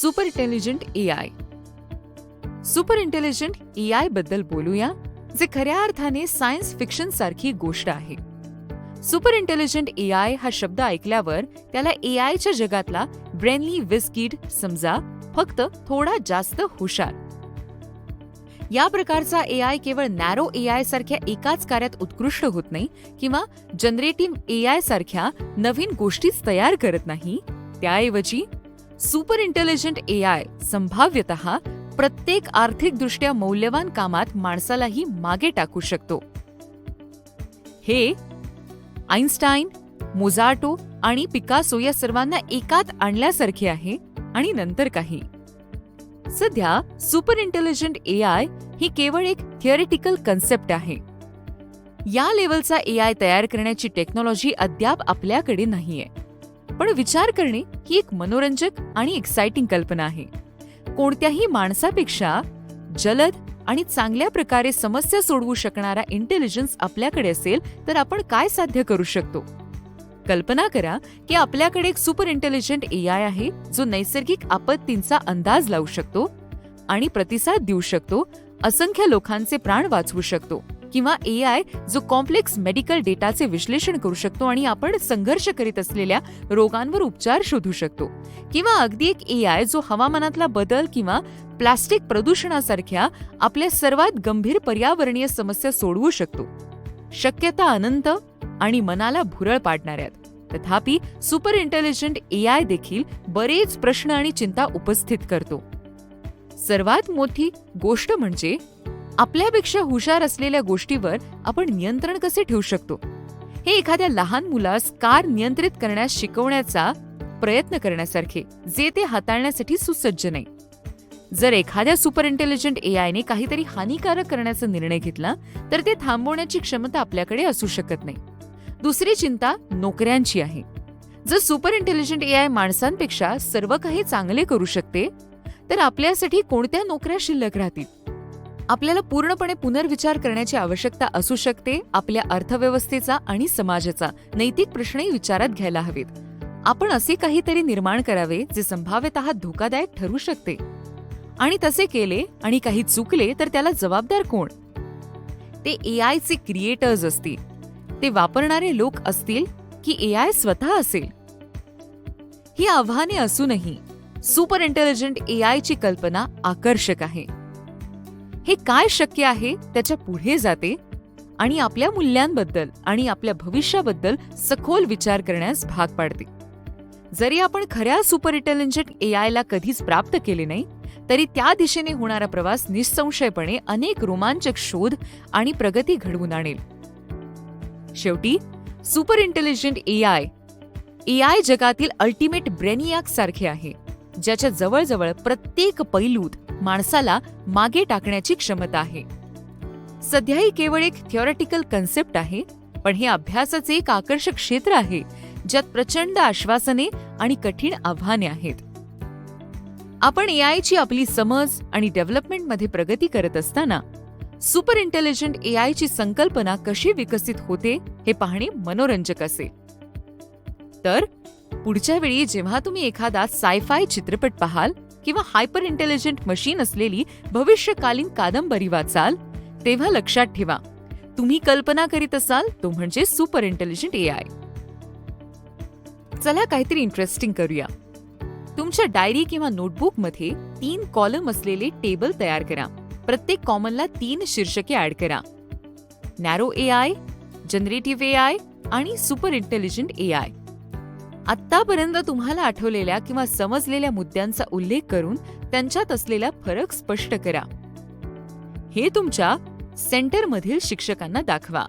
Super intelligent A I. Super intelligent A आयबद्दल बोलूया जे खऱ्या अर्थाने सायन्स फिक्शन सारखी गोष्ट आहे. सुपर इंटेलिजंट ए आय हा शब्द ऐकल्यावर त्याला ए आयच्या जगातला ब्रेनली विस्किड समजा फक्त थोडा जास्त हुशार. या प्रकारचा ए आय केवळ नॅरो ए आय सारख्या एकाच कार्यात उत्कृष्ट होत नाही किंवा जनरेटिव्ह ए आय सारख्या नवीन गोष्टीच तयार करत नाही त्याऐवजी सुपर इंटेलिजंट ए आय संभाव्यत प्रत्येक आर्थिकदृष्ट्या मौल्यवान कामात माणसालाही मागे टाकू शकतो. हे आईन्स्टाईन मोझार्टो आणि पिकासो या सर्वांना एकात आणल्यासारखे आहे आणि नंतर काही. सध्या सुपर इंटेलिजंट ए आय ही केवळ एक थिअरिटिकल कन्सेप्ट आहे. या लेवलचा ए आय तयार करण्याची टेक्नॉलॉजी अद्याप आपल्याकडे नाहीये. पण विचार करणे ही एक मनोरंजक आणि एक्साइटिंग कल्पना आहे. कोणत्याही माणसापेक्षा जलद आणि चांगल्या प्रकारे समस्या सोडवू शकणारा इंटेलिजन्स आपल्याकडे असेल तर आपण काय साध्य करू शकतो? कल्पना करा की आपल्याकडे एक सुपर इंटेलिजंट ए आय आहे जो नैसर्गिक आपत्तींचा अंदाज लावू शकतो आणि प्रतिसाद देऊ शकतो असंख्य लोकांचे प्राण वाचवू शकतो. किंवा ए आय जो कॉम्प्लेक्स मेडिकल डेटाचे विश्लेषण करू शकतो आणि आपण संघर्ष करीत असलेल्या रोगांवर उपचार शोधू शकतो. किंवा अगदी एक ए आय जो हवामानातला बदल किंवा प्लास्टिक प्रदूषणासारख्या आपल्या सर्वात गंभीर पर्यावरणीय समस्या सोडवू शकतो. शक्यता अनंत आणि मनाला भुरळ पाडणाऱ्यात. तथापि सुपर इंटेलिजंट ए आय देखील बरेच प्रश्न आणि चिंता उपस्थित करतो. सर्वात मोठी गोष्ट म्हणजे आपल्यापेक्षा हुशार असलेल्या गोष्टीवर आपण नियंत्रण कसे ठेवू शकतो? हे एखाद्या लहान मुलास कार नियंत्रित करण्यास शिकवण्याचा प्रयत्न करण्यासारखे जे ते हाताळण्यासाठी सुसज्ज नाही. जर एखाद्या सुपर इंटेलिजंट एआयने काहीतरी हानिकारक करण्याचा निर्णय घेतला तर ते थांबवण्याची क्षमता आपल्याकडे असू शकत नाही. दुसरी चिंता नोकऱ्यांची आहे. जर सुपर इंटेलिजंट ए आय माणसांपेक्षा सर्व काही चांगले करू शकते तर आपल्यासाठी कोणत्या नोकऱ्या शिल्लक राहतील? आपल्याला पूर्णपणे पुनर्विचार करण्याची आवश्यकता असू शकते आपल्या अर्थव्यवस्थेचा आणि समाजाचा. नैतिक प्रश्नही विचारात घ्यायला हवेत. आपण असे काहीतरी निर्माण करावे जे संभाव्यत धोकादायक ठरू शकते. आणि तसे केले आणि काही चुकले तर त्याला जबाबदार कोण? ते ए आयचे क्रिएटर्स असतील. ते वापरणारे लोक असतील की ए आय स्वतः असेल? ही आव्हाने असूनही सुपर इंटेलिजंट ए आयची कल्पना आकर्षक आहे. हे काय शक्य आहे? त्याच्या पुढे जाते आणि आपल्या मूल्यांबद्दल आणि आपल्या भविष्याबद्दल सखोल विचार करण्यास भाग पाडते. जरी आपण खऱ्या सुपर इंटेलिजंट ए आयला कधीच प्राप्त केले नाही तरी त्या दिशेने होणारा प्रवास निसंशयपणे अनेक रोमांचक शोध आणि प्रगती घडवून आणेल. शेवटी super intelligent A I A I जगातील अल्टिमेट ब्रेनियाक सारखे आहे ज्याच्या जवळजवळ प्रत्येक पैलूत माणसाला मागे टाकण्याची क्षमता आहे. सध्या ही केवळ एक थिओरिटिकल कन्सेप्ट आहे पण हे अभ्यासाचे एक आकर्षक क्षेत्र आहे ज्यात प्रचंड आश्वासने आणि कठीण आव्हाने आहेत. आपण ए ची आपली समज आणि डेव्हलपमेंटमध्ये प्रगती करत असताना सुपर इंटेलिजंट ए आयची संकल्पना कशी विकसित होते हे पाहणे मनोरंजक असेल तर पुढच्या वेळी जेव्हा तुम्ही एखादा सायफाय चित्रपट पाहाल किंवा हायपर इंटेलिजंट मशीन असलेली भविष्यकालीन कादंबरी वाचाल तेव्हा लक्षात ठेवा. तुम्ही कल्पना करीत असाल तो म्हणजे सुपर इंटेलिजंट ए आय. चला काहीतरी इंटरेस्टिंग करूया. तुमच्या डायरी किंवा नोटबुकमध्ये तीन कॉलम असलेले टेबल तयार करा. प्रत्येक कॉमनला तीन शीर्षके ऍड करा. Narrow A I generative A I आणि सुपर इंटेलिजंट ए आय आत्तापर्यंत तुम्हाला आठवलेल्या किंवा समजलेल्या मुद्द्यांचा उल्लेख करून त्यांच्यात असलेला फरक स्पष्ट करा. हे तुमच्या सेंटरमधील शिक्षकांना दाखवा.